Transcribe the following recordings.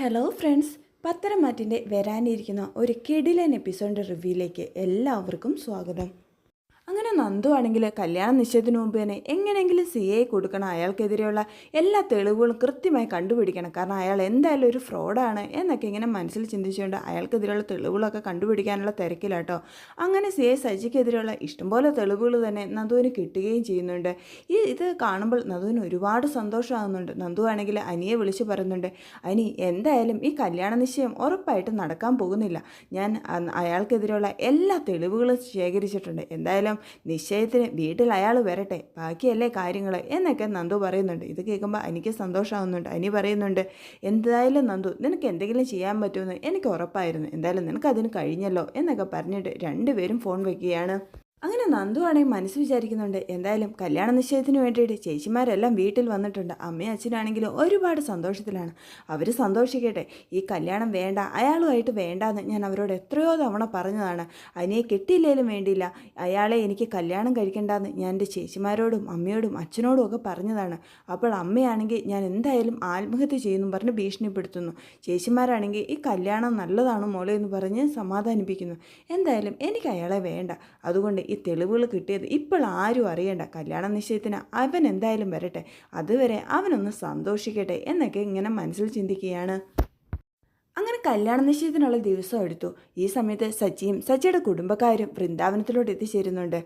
Hello friends പത്തരമാറ്റിന്റെ വരാനിരിക്കുന്ന ഒരു കിടിലൻ എപ്പിസോഡിന്റെ റിവ്യൂയിലേക്ക് എല്ലാവർക്കും സ്വാഗതം. നന്ദു ആണെങ്കിൽ കല്യാണം നിശ്ചയത്തിന് മുമ്പ് തന്നെ എങ്ങനെയെങ്കിലും സി എ കൊടുക്കണം. അയാൾക്കെതിരെയുള്ള എല്ലാ തെളിവുകളും കൃത്യമായി കണ്ടുപിടിക്കണം. കാരണം അയാൾ എന്തായാലും ഒരു ഫ്രോഡാണ് എന്നൊക്കെ ഇങ്ങനെ മനസ്സിൽ ചിന്തിച്ചുകൊണ്ട് അയാൾക്കെതിരെയുള്ള തെളിവുകളൊക്കെ കണ്ടുപിടിക്കാനുള്ള തിരക്കിലാട്ടോ. അങ്ങനെ സി എ സജിക്കെതിരെയുള്ള ഇഷ്ടംപോലെ തെളിവുകൾ തന്നെ നന്ദുവിന് കിട്ടുകയും ചെയ്യുന്നുണ്ട്. ഈ ഇത് കാണുമ്പോൾ നന്ദുവിന് ഒരുപാട് സന്തോഷമാകുന്നുണ്ട്. നന്ദു ആണെങ്കിൽ അനിയെ വിളിച്ച് പറയുന്നുണ്ട് അനി എന്തായാലും ഈ കല്യാണ നിശ്ചയം ഉറപ്പായിട്ട് നടക്കാൻ പോകുന്നില്ല. ഞാൻ അയാൾക്കെതിരെയുള്ള എല്ലാ തെളിവുകളും ശേഖരിച്ചിട്ടുണ്ട്. എന്തായാലും നിശ്ചയത്തിന് വീട്ടിൽ അയാൾ വരട്ടെ ബാക്കിയല്ലേ കാര്യങ്ങൾ എന്നൊക്കെ നന്ദു പറയുന്നുണ്ട്. ഇത് കേൾക്കുമ്പോൾ എനിക്ക് സന്തോഷമാകുന്നുണ്ട് അനി പറയുന്നുണ്ട് എന്തായാലും നന്ദു നിനക്ക് എന്തെങ്കിലും ചെയ്യാൻ പറ്റുമെന്ന് എനിക്ക് ഉറപ്പായിരുന്നു. എന്തായാലും നിനക്ക് അതിന് കഴിഞ്ഞല്ലോ എന്നൊക്കെ പറഞ്ഞിട്ട് രണ്ടുപേരും ഫോൺ വയ്ക്കുകയാണ് അങ്ങനെ നന്ദു ആണെങ്കിൽ മനസ്സ് വിചാരിക്കുന്നുണ്ട്. എന്തായാലും കല്യാണ നിശ്ചയത്തിന് വേണ്ടിയിട്ട് ചേച്ചിമാരെല്ലാം വീട്ടിൽ വന്നിട്ടുണ്ട്. അമ്മയും അച്ഛനാണെങ്കിലും ഒരുപാട് സന്തോഷത്തിലാണ്. അവർ സന്തോഷിക്കട്ടെ. ഈ കല്യാണം വേണ്ട അയാളുമായിട്ട് വേണ്ടാന്ന് ഞാൻ അവരോട് എത്രയോ തവണ പറഞ്ഞതാണ്. അതിനെ കിട്ടിയില്ലേലും വേണ്ടിയില്ല. അയാളെ എനിക്ക് കല്യാണം കഴിക്കേണ്ടെന്ന് ഞാൻ എന്റെ ചേച്ചിമാരോടും അമ്മയോടും അച്ഛനോടും ഒക്കെ പറഞ്ഞതാണ്. അപ്പോൾ അമ്മയാണെങ്കിൽ ഞാൻ എന്തായാലും ആത്മഹത്യ ചെയ്യുന്നു പറഞ്ഞ് ഭീഷണിപ്പെടുത്തുന്നു. ചേച്ചിമാരാണെങ്കിൽ ഈ കല്യാണം നല്ലതാണ് മോളെ എന്ന് പറഞ്ഞ് സമാധാനിപ്പിക്കുന്നു. എന്തായാലും എനിക്ക് അയാളെ വേണ്ട. അതുകൊണ്ട് ഈ തെളിവുകൾ കിട്ടിയത് ഇപ്പോൾ ആരും അറിയണ്ട. കല്യാണ നിശ്ചയത്തിന് അവൻ എന്തായാലും വരട്ടെ. അതുവരെ അവനൊന്ന് സന്തോഷിക്കട്ടെ എന്നൊക്കെ ഇങ്ങനെ മനസ്സിൽ ചിന്തിക്കുകയാണ്. അങ്ങനെ കല്യാണ നിശ്ചയത്തിനുള്ള ദിവസം എടുത്തു. ഈ സമയത്ത് സച്ചിയും സച്ചിയുടെ കുടുംബക്കാരും വൃന്ദാവനത്തിലോട്ട് എത്തിച്ചേരുന്നുണ്ട്.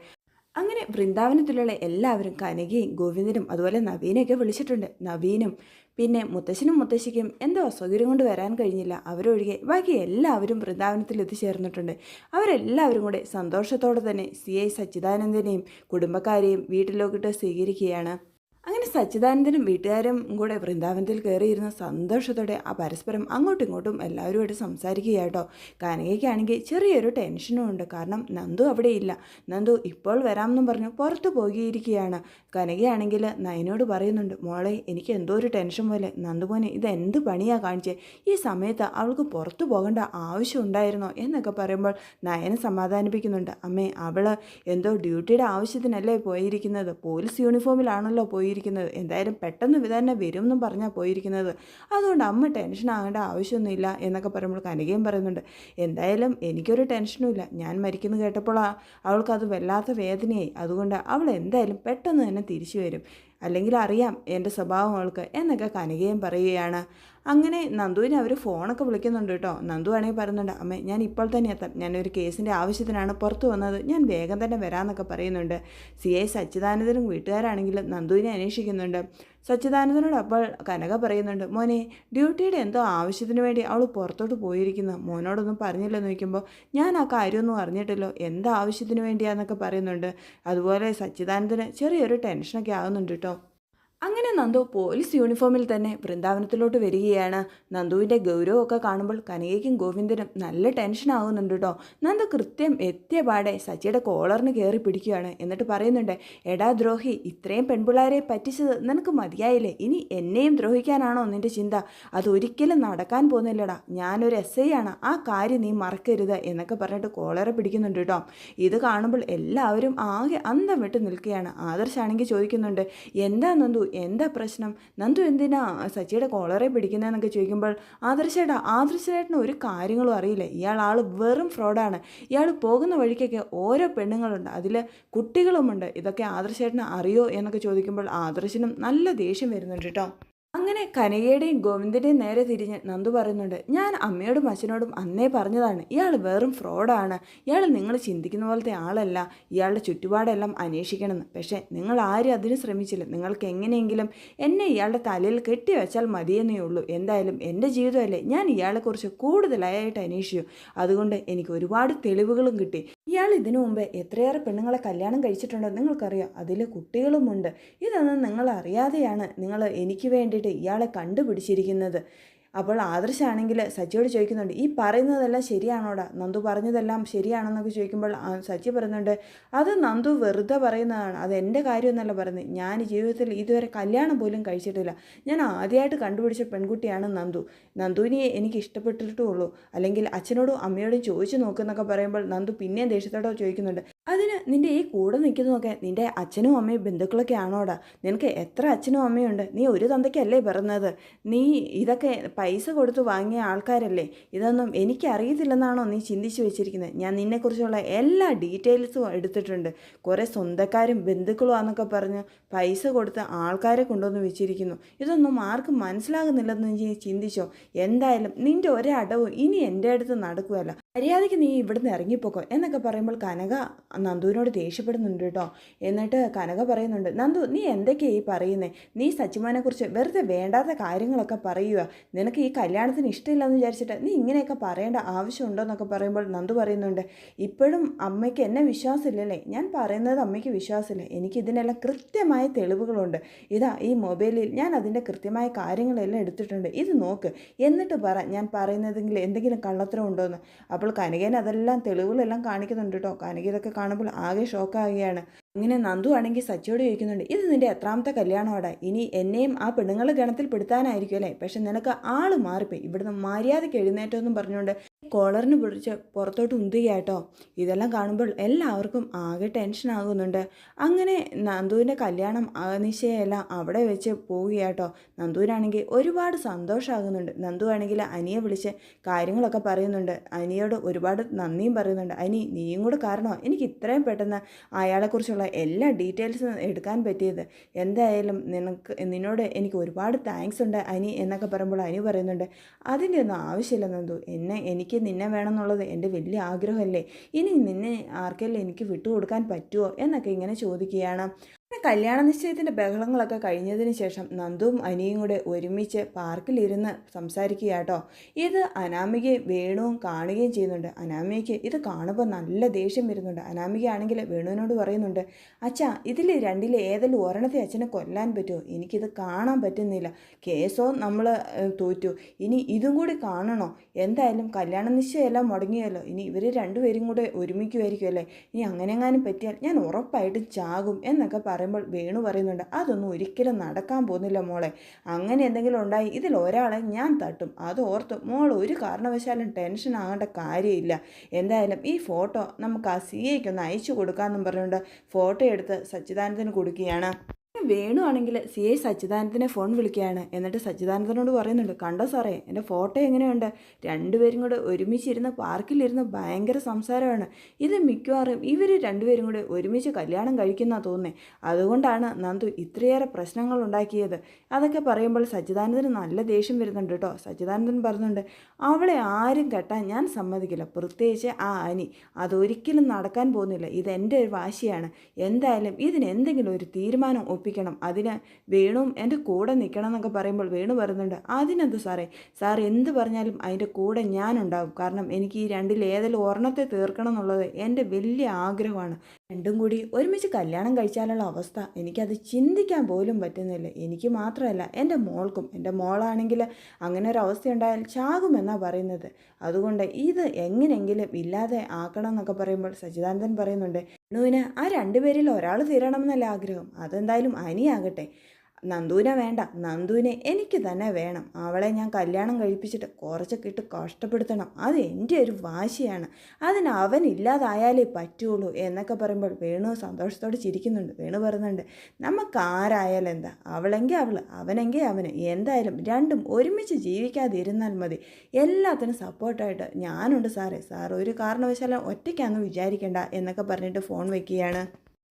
അങ്ങനെ വൃന്ദാവനത്തിലുള്ള എല്ലാവരും കനകയും ഗോവിന്ദനും അതുപോലെ നവീനൊക്കെ വിളിച്ചിട്ടുണ്ട്. നവീനും പിന്നെ മുത്തശ്ശനും മുത്തശ്ശിക്കും എന്തോ അസൗകര്യം കൊണ്ട് വരാൻ കഴിഞ്ഞില്ല. അവരൊഴികെ ബാക്കി എല്ലാവരും വൃന്ദാവനത്തിൽ എത്തിച്ചേർന്നിട്ടുണ്ട്. അവരെല്ലാവരും കൂടെ സന്തോഷത്തോടെ തന്നെ സി ഐ സച്ചിദാനന്ദനെയും കുടുംബക്കാരെയും വീട്ടിലോക്കിട്ട് സ്വീകരിക്കുകയാണ്. അങ്ങനെ സച്ചിദാനന്ദനും വീട്ടുകാരും കൂടെ വൃന്ദാവനത്തിൽ കയറിയിരുന്ന സന്തോഷത്തോടെ ആ പരസ്പരം അങ്ങോട്ടും ഇങ്ങോട്ടും എല്ലാവരുമായിട്ട് സംസാരിക്കുക കേട്ടോ കനകയ്ക്കാണെങ്കിൽ ചെറിയൊരു ടെൻഷനും ഉണ്ട്. കാരണം നന്ദു അവിടെ ഇല്ല നന്ദു ഇപ്പോൾ വരാമെന്നും പറഞ്ഞു പുറത്തു പോകിയിരിക്കുകയാണ്. കനകയാണെങ്കിൽ നയനോട് പറയുന്നുണ്ട് മോളെ എനിക്ക് എന്തോ ഒരു ടെൻഷൻ പോലെ. നന്ദുമോനെ ഇത് എന്ത് പണിയാ കാണിച്ചേ? ഈ സമയത്ത് അവൾക്ക് പുറത്തു പോകേണ്ട ആവശ്യം ഉണ്ടായിരുന്നോ? എന്നൊക്കെ പറയുമ്പോൾ നയനെ സമാധാനിപ്പിക്കുന്നുണ്ട്. അമ്മേ അവൾ എന്തോ ഡ്യൂട്ടിയുടെ ആവശ്യത്തിനല്ലേ പോയിരിക്കുന്നത്? പോലീസ് യൂണിഫോമിലാണല്ലോ പോയിരിക്കുന്നത്. എന്തായാലും പെട്ടെന്ന് തന്നെ വരും എന്നും പറഞ്ഞാൽ പോയിരിക്കുന്നത്. അതുകൊണ്ട് അമ്മ ടെൻഷൻ ആകേണ്ട ആവശ്യമൊന്നുമില്ല എന്നൊക്കെ പറയുമ്പോൾ കനകയും പറയുന്നുണ്ട്. എന്തായാലും എനിക്കൊരു ടെൻഷനും ഇല്ല. ഞാൻ മരിക്കുന്നു കേട്ടപ്പോൾ അവൾക്ക് അവൾക്കത് വല്ലാത്ത വേദനയായി. അതുകൊണ്ട് അവൾ എന്തായാലും പെട്ടെന്ന് തന്നെ തിരിച്ചു വരും. അല്ലെങ്കിൽ അറിയാം എന്റെ സ്വഭാവം അവൾക്ക് എന്നൊക്കെ കനകയും പറയുകയാണ്. അങ്ങനെ നന്ദുവിനെ അവർ ഫോണൊക്കെ വിളിക്കുന്നുണ്ട് കേട്ടോ. നന്ദു ആണെങ്കിൽ പറയുന്നുണ്ട് അമ്മേ ഞാൻ ഇപ്പോൾ തന്നെ എത്താം. ഞാനൊരു കേസിന്റെ ആവശ്യത്തിനാണ് പുറത്തു വന്നത്. ഞാൻ വേഗം തന്നെ വരാമെന്നൊക്കെ പറയുന്നുണ്ട്. സി ഐ സച്ചിദാനന്ദനും വീട്ടുകാരാണെങ്കിലും നന്ദുവിനെ അന്വേഷിക്കുന്നുണ്ട്. സച്ചിദാനന്ദനോട് അപ്പോൾ കനക പറയുന്നുണ്ട് മോനെ ഡ്യൂട്ടിയുടെ എന്തോ ആവശ്യത്തിന് വേണ്ടി അവൾ പുറത്തോട്ട് പോയിരിക്കുന്നു. മോനോടൊന്നും പറഞ്ഞില്ലെന്ന് ചോദിക്കുമ്പോൾ ഞാൻ ആ കാര്യമൊന്നും അറിഞ്ഞിട്ടില്ലോ. എന്താവശ്യത്തിന് വേണ്ടിയാന്നൊക്കെ പറയുന്നുണ്ട്. അതുപോലെ സച്ചിദാനന്ദന് ചെറിയൊരു ടെൻഷനൊക്കെ ആകുന്നുണ്ട് കേട്ടോ അങ്ങനെ നന്ദു പോലീസ് യൂണിഫോമിൽ തന്നെ വൃന്ദാവനത്തിലോട്ട് വരികയാണ്. നന്ദുവിന്റെ ഗൗരവമൊക്കെ കാണുമ്പോൾ കനകയ്ക്കും ഗോവിന്ദനും നല്ല ടെൻഷൻ ആകുന്നുണ്ട് കേട്ടോ നന്ദു കൃത്യം എത്തിയ പാടെ സച്ചിയുടെ കോളറിന് കയറി പിടിക്കുകയാണ്. എന്നിട്ട് പറയുന്നുണ്ട് എടാ ദ്രോഹി ഇത്രയും പെൺപിള്ളേരെ പറ്റിച്ചത് നിനക്ക് മതിയായില്ലേ? ഇനി എന്നെയും ദ്രോഹിക്കാനാണോ നിന്റെ ചിന്ത? അതൊരിക്കലും നടക്കാൻ പോകുന്നില്ലടാ. ഞാനൊരു എസ് ഐ ആണ്. ആ കാര്യം നീ മറക്കരുത് എന്നൊക്കെ പറഞ്ഞിട്ട് കോളറെ പിടിക്കുന്നുണ്ട് കേട്ടോ ഇത് കാണുമ്പോൾ എല്ലാവരും ആകെ അന്തം വിട്ട് നിൽക്കുകയാണ്. ആദർശാണെങ്കിൽ ചോദിക്കുന്നുണ്ട് എന്താ നന്ദു എന്താ പ്രശ്നം? നന്ദു എന്തിനാ സച്ചിയുടെ കോളറെ പിടിക്കുന്നതെന്നൊക്കെ ചോദിക്കുമ്പോൾ ആദർശേട്ടാ ആദർശേട്ടന് ഒരു കാര്യങ്ങളും അറിയില്ല. ഇയാൾ ആൾ വെറും ഫ്രോഡാണ്. ഇയാൾ പോകുന്ന വഴിക്കൊക്കെ ഓരോ പെണ്ണുങ്ങളുണ്ട്. അതിൽ കുട്ടികളുമുണ്ട്. ഇതൊക്കെ ആദർശേട്ടന് അറിയോ എന്നൊക്കെ ചോദിക്കുമ്പോൾ ആദർശനും നല്ല ദേഷ്യം വരുന്നുണ്ട് കേട്ടോ. അങ്ങനെ കനകയുടെയും ഗോവിന്ദന്റെയും നേരെ തിരിഞ്ഞ് നന്ദു പറയുന്നുണ്ട് ഞാൻ അമ്മയോടും അച്ഛനോടും അന്നേ പറഞ്ഞതാണ്. ഇയാൾ വെറും ഫ്രോഡാണ്. ഇയാൾ നിങ്ങൾ ചിന്തിക്കുന്ന പോലത്തെ ആളല്ല. ഇയാളുടെ ചുറ്റുപാടെല്ലാം അന്വേഷിക്കണമെന്ന്. പക്ഷേ നിങ്ങൾ ആരും അതിന് ശ്രമിച്ചില്ല. നിങ്ങൾക്ക് എങ്ങനെയെങ്കിലും എന്നെ ഇയാളുടെ തലയിൽ കെട്ടിവെച്ചാൽ മതിയെന്നേ ഉള്ളൂ. എന്തായാലും എന്റെ ജീവിതമല്ലേ? ഞാൻ ഇയാളെക്കുറിച്ച് കൂടുതലായിട്ട് അന്വേഷിച്ചു. അതുകൊണ്ട് എനിക്ക് ഒരുപാട് തെളിവുകളും കിട്ടി. ഇയാൾ ഇതിനു മുമ്പ് എത്രയേറെ പെണ്ണുങ്ങളെ കല്യാണം കഴിച്ചിട്ടുണ്ടോ നിങ്ങൾക്കറിയാം. അതിൽ കുട്ടികളുമുണ്ട്. ഇതൊന്നും നിങ്ങൾ അറിയാതെയാണ് നിങ്ങൾ എനിക്ക് വേണ്ടിയിട്ട് ഇയാളെ കണ്ടുപിടിച്ചിരിക്കുന്നത്. അപ്പോൾ ആദർശാണെങ്കിൽ സച്ചിയോട് ചോദിക്കുന്നുണ്ട് ഈ പറയുന്നതെല്ലാം ശരിയാണോടാ? നന്ദു പറഞ്ഞതെല്ലാം ശരിയാണെന്നൊക്കെ ചോദിക്കുമ്പോൾ സച്ചി പറയുന്നുണ്ട് അത് നന്ദു വെറുതെ പറയുന്നതാണ്. അത് എന്റെ കാര്യമൊന്നല്ല പറയുന്നത്. ഞാൻ ജീവിതത്തിൽ ഇതുവരെ കല്യാണം പോലും കഴിച്ചിട്ടില്ല. ഞാൻ ആദ്യമായിട്ട് കണ്ടുപിടിച്ച പെൺകുട്ടിയാണ് നന്ദു. നന്ദുവിനെ എനിക്ക് ഇഷ്ടപ്പെട്ടിട്ടുള്ളൂ. അല്ലെങ്കിൽ അച്ഛനോടും അമ്മയോടും ചോദിച്ചു നോക്കുന്നൊക്കെ പറയുമ്പോൾ നന്ദു പിന്നെയും ദേഷ്യത്തോടെ ചോദിക്കുന്നുണ്ട് അതിന് നിന്റെ ഈ കൂടെ നിൽക്കുന്നതൊക്കെ നിന്റെ അച്ഛനും അമ്മയും ബന്ധുക്കളൊക്കെ ആണോടാ? നിനക്ക് എത്ര അച്ഛനും അമ്മയുണ്ട്? നീ ഒരു തന്തയ്ക്കല്ലേ പിറന്നത്? നീ ഇതൊക്കെ പൈസ കൊടുത്ത് വാങ്ങിയ ആൾക്കാരല്ലേ? ഇതൊന്നും എനിക്കറിയത്തില്ലെന്നാണോ നീ ചിന്തിച്ച് വെച്ചിരിക്കുന്നത് ഞാൻ നിന്നെക്കുറിച്ചുള്ള എല്ലാ ഡീറ്റെയിൽസും എടുത്തിട്ടുണ്ട്. കുറേ സ്വന്തക്കാരും ബന്ധുക്കളും ആണെന്നൊക്കെ പറഞ്ഞ് പൈസ കൊടുത്ത് ആൾക്കാരെ കൊണ്ടുവന്ന് വെച്ചിരിക്കുന്നു. ഇതൊന്നും ആർക്കും മനസ്സിലാകുന്നില്ലെന്ന് നീ ചിന്തിച്ചോ? എന്തായാലും നിന്റെ ഒരടവും ഇനി എന്റെ അടുത്ത് നടക്കുകയല്ല. മര്യാദയ്ക്ക് നീ ഇവിടുന്ന് ഇറങ്ങിപ്പോക്കോ? എന്നൊക്കെ പറയുമ്പോൾ കനക നന്ദുവിനോട് ദേഷ്യപ്പെടുന്നുണ്ട് കേട്ടോ. എന്നിട്ട് കനക പറയുന്നുണ്ട് നന്ദു നീ എന്തൊക്കെയാണ് ഈ പറയുന്നത് നീ സച്ചിമാനെക്കുറിച്ച് വെറുതെ വേണ്ടാത്ത കാര്യങ്ങളൊക്കെ പറയുക നിനക്ക് ഈ കല്യാണത്തിന് ഇഷ്ടമില്ലെന്ന് വിചാരിച്ചിട്ട് നീ ഇങ്ങനെയൊക്കെ പറയേണ്ട ആവശ്യമുണ്ടോ എന്നൊക്കെ പറയുമ്പോൾ നന്ദു പറയുന്നുണ്ട് ഇപ്പോഴും അമ്മയ്ക്ക് എന്നെ വിശ്വാസമില്ലല്ലേ? ഞാൻ പറയുന്നത് അമ്മയ്ക്ക് വിശ്വാസമില്ല. എനിക്ക് ഇതിനെല്ലാം കൃത്യമായ തെളിവുകളുണ്ട്. ഇതാ ഈ മൊബൈലിൽ ഞാൻ അതിന്റെ കൃത്യമായ കാര്യങ്ങളെല്ലാം എടുത്തിട്ടുണ്ട്. ഇത് നോക്ക്. എന്നിട്ട് പറ ഞാൻ പറയുന്നതെങ്കിൽ എന്തെങ്കിലും കള്ളത്തരം ഉണ്ടോ എന്ന് അപ്പോൾ കനകേനെ അതെല്ലാം തെളിവുകളെല്ലാം കാണിക്കുന്നുണ്ട് കേട്ടോ. കനക കാണുമ്പോൾ ആകെ ഷോക്കാകുകയാണ് ഇങ്ങനെ നന്ദു ആണെങ്കിൽ സച്ചിയോട് ചോദിക്കുന്നുണ്ട് ഇത് നിന്റെ എത്രാമത്തെ കല്യാണമാടാ? ഇനി എന്നെയും ആ പെണ്ണുങ്ങൾ ഗണത്തിൽ പെടുത്താനായിരിക്കും അല്ലേ? പക്ഷെ നിനക്ക് ആൾ മാറിപ്പോയി. ഇവിടുന്ന് മര്യാദയ്ക്ക് എഴുന്നേറ്റമെന്നും പറഞ്ഞുകൊണ്ട് കോളറിന് പിടിച്ച് പുറത്തോട്ട് ഉന്തുകയാട്ടോ ഇതെല്ലാം കാണുമ്പോൾ എല്ലാവർക്കും ആകെ ടെൻഷൻ ആകുന്നുണ്ട്. അങ്ങനെ നന്ദുവിന്റെ കല്യാണം നിശ്ചയമെല്ലാം അവിടെ വെച്ച് പോവുകയാട്ടോ നന്ദുവിനാണെങ്കിൽ ഒരുപാട് സന്തോഷമാകുന്നുണ്ട് നന്ദു ആണെങ്കിൽ അനിയെ വിളിച്ച് കാര്യങ്ങളൊക്കെ പറയുന്നുണ്ട്. അനിയോട് ഒരുപാട് നന്ദിയും പറയുന്നുണ്ട്. അനി നീയും കൂടെ കാരണമോ എനിക്ക് ഇത്രയും പെട്ടെന്ന് അയാളെക്കുറിച്ചുള്ള എല്ലാ ഡീറ്റെയിൽസും എടുക്കാൻ പറ്റിയത്. എന്തായാലും നിനക്ക് നിന്നോട് എനിക്ക് ഒരുപാട് താങ്ക്സ് ഉണ്ട് അനി എന്നൊക്കെ പറയുമ്പോൾ അനി പറയുന്നുണ്ട് അതിന്റെ ഒന്നും ആവശ്യമില്ല നന്ദു. എന്നെ എനിക്ക് നിന്നെ വേണമെന്നുള്ളത് എന്റെ വലിയ ആഗ്രഹമല്ലേ? ഇനി നിന്നെ ആർക്കെല്ലാം എനിക്ക് വിട്ടുകൊടുക്കാൻ പറ്റുമോ എന്നൊക്കെ ഇങ്ങനെ ചോദിക്കുകയാണ്. കല്യാണ നിശ്ചയത്തിന്റെ ബഹളങ്ങളൊക്കെ കഴിഞ്ഞതിന് ശേഷം നന്ദുവും അനിയും കൂടെ ഒരുമിച്ച് പാർക്കിലിരുന്ന് സംസാരിക്കുക കേട്ടോ ഇത് അനാമികയും വേണുവും കാണുകയും ചെയ്യുന്നുണ്ട്. അനാമികയ്ക്ക് ഇത് കാണുമ്പോൾ നല്ല ദേഷ്യം വരുന്നുണ്ട്. അനാമികയാണെങ്കിൽ വേണുവിനോട് പറയുന്നുണ്ട് അച്ഛാ ഇതിൽ രണ്ടിൽ ഏതെങ്കിലും ഒരെണ്ണത്തെ അച്ഛനെ കൊല്ലാൻ പറ്റുമോ? എനിക്കിത് കാണാൻ പറ്റുന്നില്ല. കേസോ നമ്മൾ തോറ്റു. ഇനി ഇതും കൂടി കാണണോ? എന്തായാലും കല്യാണ നിശ്ചയമെല്ലാം മുടങ്ങിയല്ലോ. ഇനി ഇവർ രണ്ടുപേരും കൂടെ ഒരുമിക്കുമായിരിക്കുമല്ലേ? ഇനി അങ്ങനെങ്ങാനും പറ്റിയാൽ ഞാൻ ഉറപ്പായിട്ടും ചാകും എന്നൊക്കെ പറയുമ്പോൾ വേണു പറയുന്നുണ്ട് അതൊന്നും ഒരിക്കലും നടക്കാൻ പോകുന്നില്ല മോളെ. അങ്ങനെ എന്തെങ്കിലും ഉണ്ടായി ഇതിൽ ഒരാളെ ഞാൻ തട്ടും. അത് ഓർത്ത് മോൾ ഒരു കാരണവശാലും ടെൻഷൻ ആകേണ്ട കാര്യമില്ല. എന്തായാലും ഈ ഫോട്ടോ നമുക്ക് ആ സി ഐക്ക് ഒന്ന് അയച്ചു കൊടുക്കാമെന്നും പറഞ്ഞുകൊണ്ട് ഫോട്ടോ എടുത്ത് സച്ചിദാനന്ദന് കൊടുക്കുകയാണ്. വേണു ആണെങ്കിൽ സി ഐ സച്ചിദാനന്ദനെ ഫോൺ വിളിക്കുകയാണ്. എന്നിട്ട് സച്ചിദാനന്ദനോട് പറയുന്നുണ്ട് കണ്ടോ സാറേ എന്റെ ഫോട്ടോ എങ്ങനെയുണ്ട്? രണ്ടുപേരും കൂടെ ഒരുമിച്ചിരുന്ന് പാർക്കിലിരുന്ന് ഭയങ്കര സംസാരമാണ്. ഇത് മിക്കവാറും ഇവർ രണ്ടുപേരും കൂടെ ഒരുമിച്ച് കല്യാണം കഴിക്കുന്ന തോന്നേ അതുകൊണ്ടാണ് നന്ദു ഇത്രയേറെ പ്രശ്നങ്ങൾ ഉണ്ടാക്കിയത്. അതൊക്കെ പറയുമ്പോൾ സച്ചിദാനന്ദന് നല്ല ദേഷ്യം വരുന്നുണ്ട് കേട്ടോ. സച്ചിദാനന്ദൻ പറഞ്ഞുണ്ട് അവളെ ആരും കെട്ടാൻ ഞാൻ സമ്മതിക്കില്ല. പ്രത്യേകിച്ച് ആ അനി. അതൊരിക്കലും നടക്കാൻ പോകുന്നില്ല. ഇതെന്റെ ഒരു വാശിയാണ്. എന്തായാലും ഇതിന് എന്തെങ്കിലും ഒരു തീരുമാനം ഒപ്പിക്കണം അതിന് വേണു എന്റെ കൂടെ നിൽക്കണം എന്നൊക്കെ പറയുമ്പോൾ വേണു പറയുന്നുണ്ട്. അതിനെന്ത് സാറേ? സാർ എന്ത് പറഞ്ഞാലും അതിന്റെ കൂടെ ഞാനുണ്ടാവും. കാരണം എനിക്ക് ഈ രണ്ടിൽ ഏതെങ്കിലും ഒരെണ്ണത്തെ തീർക്കണം എന്നുള്ളത് എന്റെ വലിയ ആഗ്രഹമാണ്. രണ്ടും കൂടി ഒരുമിച്ച് കല്യാണം കഴിച്ചാലുള്ള അവസ്ഥ എനിക്കത് ചിന്തിക്കാൻ പോലും പറ്റുന്നില്ല. എനിക്ക് മാത്രമല്ല എന്റെ മോൾക്കും എന്റെ മോളാണെങ്കിൽ അങ്ങനെ ഒരു അവസ്ഥ ഉണ്ടായാൽ ചാകുമെന്നാണ് പറയുന്നത്. അതുകൊണ്ട് ഇത് എങ്ങനെയെങ്കിലും ഇല്ലാതെ ആക്കണം എന്നൊക്കെ പറയുമ്പോൾ സച്ചിദാനന്ദൻ പറയുന്നുണ്ട് അണുവിന് ആ രണ്ടുപേരിൽ ഒരാൾ തീരണമെന്നല്ല ആഗ്രഹം? അതെന്തായാലും അനിയാകട്ടെ. നന്ദുവിനെ വേണ്ട. നന്ദുവിനെ എനിക്ക് തന്നെ വേണം. അവളെ ഞാൻ കല്യാണം കഴിപ്പിച്ചിട്ട് കുറച്ചൊക്കെ ഇട്ട് കഷ്ടപ്പെടുത്തണം. അത് എന്റെ ഒരു വാശിയാണ്. അതിന് അവൻ ഇല്ലാതായാലേ പറ്റുള്ളൂ എന്നൊക്കെ പറയുമ്പോൾ വേണു സന്തോഷത്തോടെ ചിരിക്കുന്നുണ്ട്. വേണു പറയുന്നുണ്ട് നമുക്ക് ആരായാലും എന്താ? അവളെങ്കിൽ അവൾ അവനെങ്കിൽ അവന്. എന്തായാലും രണ്ടും ഒരുമിച്ച് ജീവിക്കാതിരുന്നാൽ മതി. എല്ലാത്തിനും സപ്പോർട്ടായിട്ട് ഞാനുണ്ട് സാറേ. സാർ ഒരു കാരണവശാലും ഒറ്റയ്ക്കാന്ന് വിചാരിക്കേണ്ട എന്നൊക്കെ പറഞ്ഞിട്ട് ഫോൺ വയ്ക്കുകയാണ്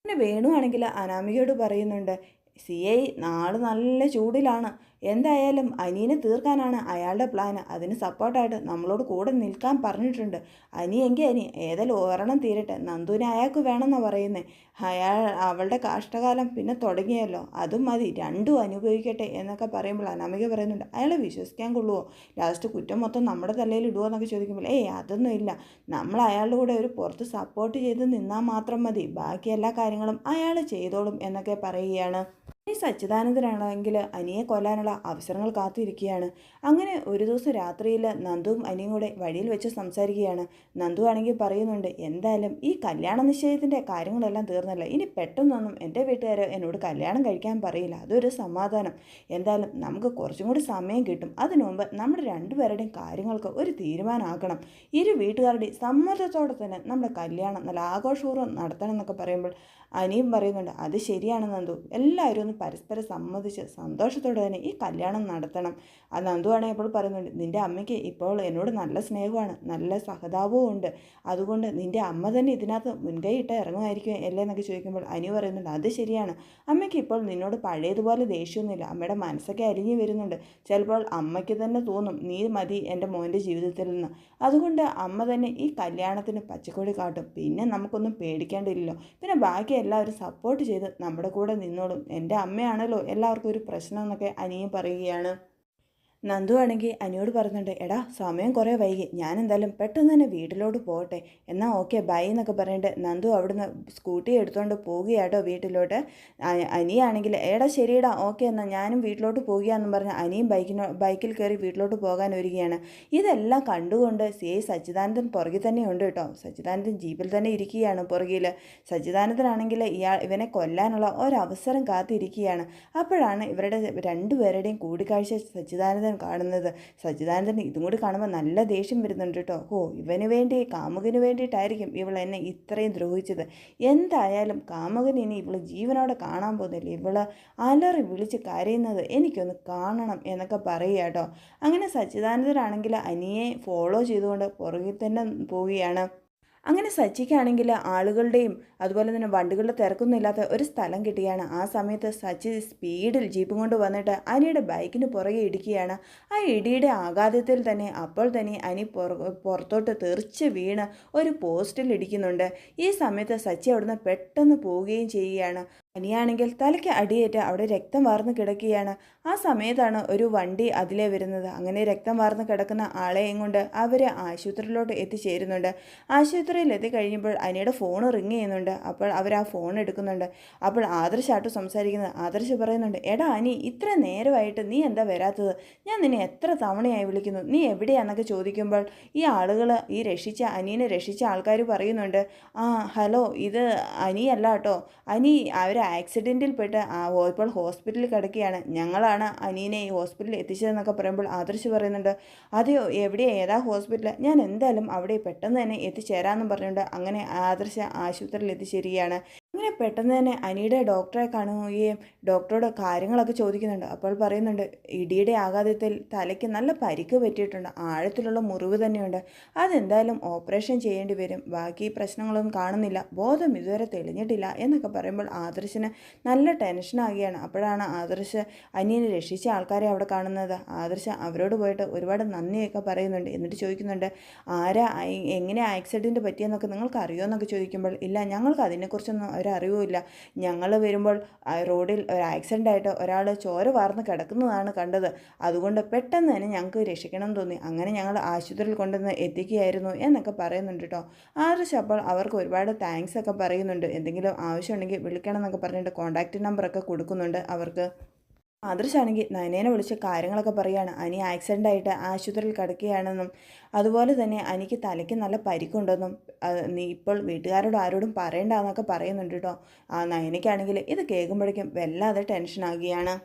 പിന്നെ വേണുവാണെങ്കിൽ അനാമികയോട് പറയുന്നുണ്ട് സി ഐ നാൾ നല്ല ചൂടിലാണ്. എന്തായാലും അനിയനെ തീർക്കാനാണ് അയാളുടെ പ്ലാൻ അതിന് സപ്പോർട്ടായിട്ട് നമ്മളോട് കൂടെ നിൽക്കാൻ പറഞ്ഞിട്ടുണ്ട്. അനി എങ്കിൽ അനി ഏതായാലും ഒരെണ്ണം തീരട്ടെ. നന്ദുവിനെ അയാൾക്ക് വേണമെന്നാണ് പറയുന്നത് അയാൾ അവളുടെ കാഷ്ടകാലം പിന്നെ തുടങ്ങിയല്ലോ. അതും മതി. രണ്ടും അനുഭവിക്കട്ടെ എന്നൊക്കെ പറയുമ്പോൾ അനാമിക പറയുന്നുണ്ട്. അയാളെ വിശ്വസിക്കാൻ കൊള്ളുമോ ലാസ്റ്റ് കുറ്റം മൊത്തം നമ്മുടെ തലയിൽ ഇടുമോ എന്നൊക്കെ ചോദിക്കുമ്പോൾ ഏയ് അതൊന്നും ഇല്ല. നമ്മൾ അയാളുടെ കൂടെ ഒരു പുറത്ത് സപ്പോർട്ട് ചെയ്ത് നിന്നാൽ മാത്രം മതി. ബാക്കി എല്ലാ കാര്യങ്ങളും അയാൾ ചെയ്തോളും എന്നൊക്കെ പറയുകയാണ്. ഈ സച്ചിദാനന്ദനാണെങ്കിൽ അനിയെ കൊല്ലാനുള്ള അവസരങ്ങൾ കാത്തിരിക്കുകയാണ്. അങ്ങനെ ഒരു ദിവസം രാത്രിയിൽ നന്ദുവും അനിയും കൂടെ വഴിയിൽ വെച്ച് സംസാരിക്കുകയാണ്. നന്ദു ആണെങ്കിൽ പറയുന്നുണ്ട് എന്തായാലും ഈ കല്യാണ നിശ്ചയത്തിന്റെ കാര്യങ്ങളെല്ലാം തീർന്നല്ല. ഇനി പെട്ടെന്നൊന്നും എന്റെ വീട്ടുകാർ എന്നോട് കല്യാണം കഴിക്കാൻ പറയില്ല. അതൊരു സമാധാനം. എന്തായാലും നമുക്ക് കുറച്ചും കൂടി സമയം കിട്ടും. അതിനു മുമ്പ് നമ്മുടെ രണ്ടുപേരുടെയും കാര്യങ്ങൾക്ക് ഒരു തീരുമാനമാക്കണം ഇരു വീട്ടുകാരുടെയും സമ്മതത്തോടെ തന്നെ നമ്മുടെ കല്യാണം നല്ല ആഘോഷപൂർവം നടത്തണം എന്നൊക്കെ പറയുമ്പോൾ അനിയും പറയുന്നുണ്ട് അത് ശരിയാണ് നന്ദു. എല്ലാവരും ഒന്ന് പരസ്പരം സമ്മതിച്ച് സന്തോഷത്തോടെ തന്നെ ഈ കല്യാണം നടത്തണം. അത് നന്ദുവാണെ എപ്പോൾ പറയുന്നുണ്ട് നിന്റെ അമ്മയ്ക്ക് ഇപ്പോൾ എന്നോട് നല്ല സ്നേഹമാണ് നല്ല സഹതാപവും ഉണ്ട്. അതുകൊണ്ട് നിന്റെ അമ്മ തന്നെ ഇതിനകത്ത് മുൻകൈ ഇട്ട് ഇറങ്ങുമായിരിക്കും അല്ലേ? എന്നൊക്കെ ചോദിക്കുമ്പോൾ അനു പറയുന്നുണ്ട് അത് ശരിയാണ്. അമ്മയ്ക്ക് ഇപ്പോൾ നിന്നോട് പഴയതുപോലെ ദേഷ്യമൊന്നുമില്ല. അമ്മയുടെ മനസ്സൊക്കെ അരിഞ്ഞു വരുന്നുണ്ട്. ചിലപ്പോൾ അമ്മയ്ക്ക് തന്നെ തോന്നും നീ മതി എന്റെ മോന്റെ ജീവിതത്തിൽ നിന്ന്. അതുകൊണ്ട് അമ്മ തന്നെ ഈ കല്യാണത്തിന് പച്ചക്കൊടി കാട്ടും. പിന്നെ നമുക്കൊന്നും പേടിക്കേണ്ടില്ലല്ലോ. പിന്നെ ബാക്കി എല്ലാവരും സപ്പോർട്ട് ചെയ്ത് നമ്മുടെ കൂടെ നിന്നോളും. എന്റെ അമ്മയാണല്ലോ എല്ലാവർക്കും ഒരു പ്രശ്നം എന്നൊക്കെ അനിയും പറയുകയാണ്. നന്ദു ആണെങ്കിൽ അനിയോട് പറയുന്നുണ്ട് എടാ സമയം കുറേ വൈകി. ഞാൻ എന്തായാലും പെട്ടെന്ന് തന്നെ വീട്ടിലോട്ട് പോകട്ടെ. എന്നാൽ ഓക്കെ ബൈ എന്നൊക്കെ പറഞ്ഞിട്ട് നന്ദു അവിടുന്ന് സ്കൂട്ടി എടുത്തുകൊണ്ട് പോവുകയാട്ടോ വീട്ടിലോട്ട്. അനിയാണെങ്കിൽ എടാ ശരിയടാ ഓക്കെ എന്നാൽ ഞാനും വീട്ടിലോട്ട് പോകുകയാണെന്ന് പറഞ്ഞ് അനിയും ബൈക്കിനോ ബൈക്കിൽ കയറി വീട്ടിലോട്ട് പോകാൻ വരികയാണ് ഇതെല്ലാം കണ്ടുകൊണ്ട് സി. ഐ. സച്ചിദാനന്ദൻ പുറകിൽ തന്നെ ഉണ്ട് കേട്ടോ. സച്ചിദാനന്ദൻ ജീപ്പിൽ തന്നെ ഇരിക്കുകയാണ് പുറകിൽ. സച്ചിദാനന്ദനാണെങ്കിൽ ഇയാൾ ഇവനെ കൊല്ലാനുള്ള ഒരവസരം കാത്തിരിക്കുകയാണ്. അപ്പോഴാണ് ഇവരുടെ രണ്ടുപേരുടെയും കൂടിക്കാഴ്ച സച്ചിദാനന്ദൻ കാണുന്നത്. സച്ചിദാനന്ദൻ ഇതും കൂടി കാണുമ്പോൾ നല്ല ദേഷ്യം വരുന്നുണ്ട് കേട്ടോ. ഓ ഇവന് വേണ്ടി കാമുകന് വേണ്ടിയിട്ടായിരിക്കും ഇവൾ എന്നെ ഇത്രയും ദ്രോഹിച്ചത്. എന്തായാലും കാമുകൻ ഇനി ഇവൾ ജീവനോടെ കാണാൻ പോകുന്നില്ല. ഇവൾ അലറി വിളിച്ച് കരയുന്നത് എനിക്കൊന്ന് കാണണം എന്നൊക്കെ പറയുക കേട്ടോ. അങ്ങനെ സച്ചിദാനന്ദനാണെങ്കിൽ അനിയെ ഫോളോ ചെയ്തുകൊണ്ട് പുറകിൽ തന്നെ പോവുകയാണ്. അങ്ങനെ സച്ചിക്കാണെങ്കിൽ ആളുകളുടെയും അതുപോലെ തന്നെ വണ്ടികളുടെ തിരക്കൊന്നും ഇല്ലാത്ത ഒരു സ്ഥലം കിട്ടുകയാണ് ആ സമയത്ത് സച്ചി സ്പീഡിൽ ജീപ്പ് കൊണ്ട് വന്നിട്ട് അനിയുടെ ബൈക്കിന് പുറകെ ഇടിക്കുകയാണ്. ആ ഇടിയുടെ ആഘാതത്തിൽ തന്നെ അപ്പോൾ തന്നെ അനി പുറത്തോട്ട് തെറിച്ച് വീണ് ഒരു പോസ്റ്റിൽ ഇടിക്കുന്നുണ്ട്. ഈ സമയത്ത് സച്ചി അവിടുന്ന് പെട്ടെന്ന് പോവുകയും ചെയ്യുകയാണ്. അനിയാണെങ്കിൽ തലയ്ക്ക് അടിയേറ്റ് അവിടെ രക്തം വാർന്ന് കിടക്കുകയാണ്. ആ സമയത്താണ് ഒരു വണ്ടി അതിലെ വരുന്നത്. അങ്ങനെ രക്തം വാർന്ന് കിടക്കുന്ന ആളെയും കൊണ്ട് അവരെ ആശുപത്രിയിലോട്ട് എത്തിച്ചേരുന്നുണ്ട്. ആശുപത്രിയിൽ എത്തിക്കഴിയുമ്പോൾ അനിയുടെ ഫോൺ റിങ് ചെയ്യുന്നുണ്ട്. അപ്പോൾ അവർ ആ ഫോൺ എടുക്കുന്നുണ്ട്. അപ്പോൾ ആദർശാട്ടു സംസാരിക്കുന്നത്. ആദർശ് പറയുന്നുണ്ട് എടാ അനി ഇത്ര നേരമായിട്ട് നീ എന്താ വരാത്തത്? ഞാൻ നിന്നെ എത്ര തവണയായി വിളിക്കുന്നു? നീ എവിടെയാണെന്നൊക്കെ ചോദിക്കുമ്പോൾ ഈ ആളുകൾ ഈ രക്ഷിച്ച അനിയനെ രക്ഷിച്ച ആൾക്കാർ പറയുന്നുണ്ട് ആ ഹലോ ഇത് അനിയല്ല കേട്ടോ. അനി അവർ ആക്സിഡന്റിൽ പെട്ട് ഇപ്പോൾ ഹോസ്പിറ്റലിൽ കിടക്കുകയാണ്. ഞങ്ങളാണ് അനീനെ ഈ ഹോസ്പിറ്റലിൽ എത്തിച്ചതെന്നൊക്കെ പറയുമ്പോൾ ആദർശ് പറയുന്നുണ്ട് അതെയോ എവിടെ ഏതാ ഹോസ്പിറ്റൽ ഞാൻ എന്തായാലും അവിടെ പെട്ടെന്ന് തന്നെ എത്തിച്ചേരാമെന്നും പറഞ്ഞുകൊണ്ട് അങ്ങനെ ആദർശ ആശുപത്രിയിൽ എത്തിച്ചേരുകയാണ്. അങ്ങനെ പെട്ടെന്ന് തന്നെ അനിയുടെ ഡോക്ടറെ കാണുകയും ഡോക്ടറോട് കാര്യങ്ങളൊക്കെ ചോദിക്കുന്നുണ്ട്. അപ്പോൾ പറയുന്നുണ്ട് ഇടിയുടെ ആഘാതത്തിൽ തലയ്ക്ക് നല്ല പരിക്ക് പറ്റിയിട്ടുണ്ട്. ആഴത്തിലുള്ള മുറിവ് തന്നെയുണ്ട്. അതെന്തായാലും ഓപ്പറേഷൻ ചെയ്യേണ്ടി വരും. ബാക്കി പ്രശ്നങ്ങളൊന്നും കാണുന്നില്ല. ബോധം ഇതുവരെ തെളിഞ്ഞിട്ടില്ല എന്നൊക്കെ പറയുമ്പോൾ ആദർശിന് നല്ല ടെൻഷനാകുകയാണ് അപ്പോഴാണ് ആദർശ് അനിയനെ രക്ഷിച്ച ആൾക്കാരെ അവിടെ കാണുന്നത്. ആദർശ് അവരോട് പോയിട്ട് ഒരുപാട് നന്ദിയൊക്കെ പറയുന്നുണ്ട്. എന്നിട്ട് ചോദിക്കുന്നുണ്ട് ആരാ? എങ്ങനെ ആക്സിഡന്റ് പറ്റിയെന്നൊക്കെ നിങ്ങൾക്ക് അറിയുമോ എന്നൊക്കെ ചോദിക്കുമ്പോൾ ഇല്ല ഞങ്ങൾക്ക് അതിനെക്കുറിച്ചൊന്നും ഒരറിവുമില്ല ഞങ്ങൾ വരുമ്പോൾ റോഡിൽ ഒരു ആക്സിഡന്റ് ആയിട്ട് ഒരാൾ ചോര വാർന്ന് കിടക്കുന്നതാണ് കണ്ടത്. അതുകൊണ്ട് പെട്ടെന്ന് തന്നെ ഞങ്ങൾക്ക് രക്ഷിക്കണം തോന്നി. അങ്ങനെ ഞങ്ങൾ ആശുപത്രിയിൽ കൊണ്ടുവന്ന് എത്തിക്കുകയായിരുന്നു എന്നൊക്കെ പറയുന്നുണ്ട് കേട്ടോ ആദർശ് അപ്പോൾ അവർക്ക് ഒരുപാട് താങ്ക്സ് ഒക്കെ പറയുന്നുണ്ട്. എന്തെങ്കിലും ആവശ്യമുണ്ടെങ്കിൽ വിളിക്കണം എന്നൊക്കെ പറഞ്ഞിട്ട് കോൺടാക്റ്റ് നമ്പറൊക്കെ കൊടുക്കുന്നുണ്ട് അവർക്ക്. ആദർശാണെങ്കിൽ നയനേനെ വിളിച്ച് കാര്യങ്ങളൊക്കെ പറയുകയാണ് അനി ആക്സിഡന്റ് ആയിട്ട് ആശുപത്രിയിൽ കിടക്കുകയാണെന്നും അതുപോലെ തന്നെ അനിക്ക് തലയ്ക്ക് നല്ല പരിക്കുണ്ടെന്നും നീ ഇപ്പോൾ വീട്ടുകാരോട് ആരോടും പറയണ്ടെന്നൊക്കെ പറയുന്നുണ്ട് കേട്ടോ. ആ നയനയ്ക്കാണെങ്കിൽ ഇത് കേൾക്കുമ്പോഴേക്കും വല്ലാതെ ടെൻഷനാകുകയാണ്